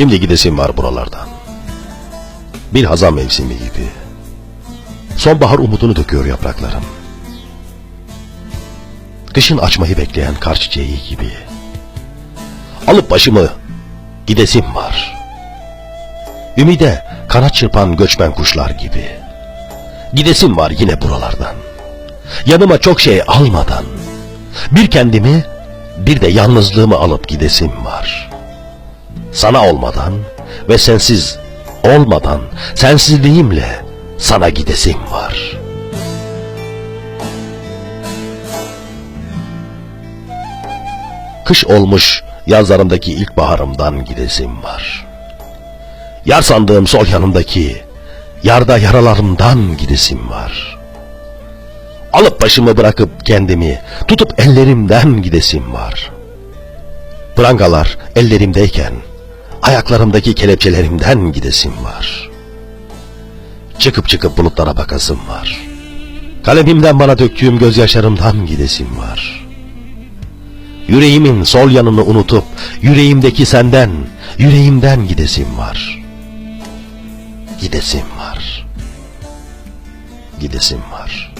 Şimdi gidesim var buralardan. Bir hazan mevsimi gibi. Sonbahar umudunu döküyor yapraklarım. Kışın açmayı bekleyen kar çiçeği gibi. Alıp başımı gidesim var. Ümide kanat çırpan göçmen kuşlar gibi. Gidesim var yine buralardan. Yanıma çok şey almadan. Bir kendimi bir de yalnızlığımı alıp gidesim var. Sana olmadan ve sensiz olmadan sensizliğimle sana gidesim var. Kış olmuş yazlarımdaki ilkbaharımdan gidesim var. Yar sandığım sol yanımdaki yarda yaralarımdan gidesim var. Alıp başımı bırakıp kendimi tutup ellerimden gidesim var. Prangalar ellerimdeyken ayaklarımdaki kelepçelerimden gidesim var. Çıkıp çıkıp bulutlara bakasım var. Kalemimden bana döktüğüm gözyaşlarımdan gidesim var. Yüreğimin sol yanını unutup yüreğimdeki senden, yüreğimden gidesim var. Gidesim var. Gidesim var.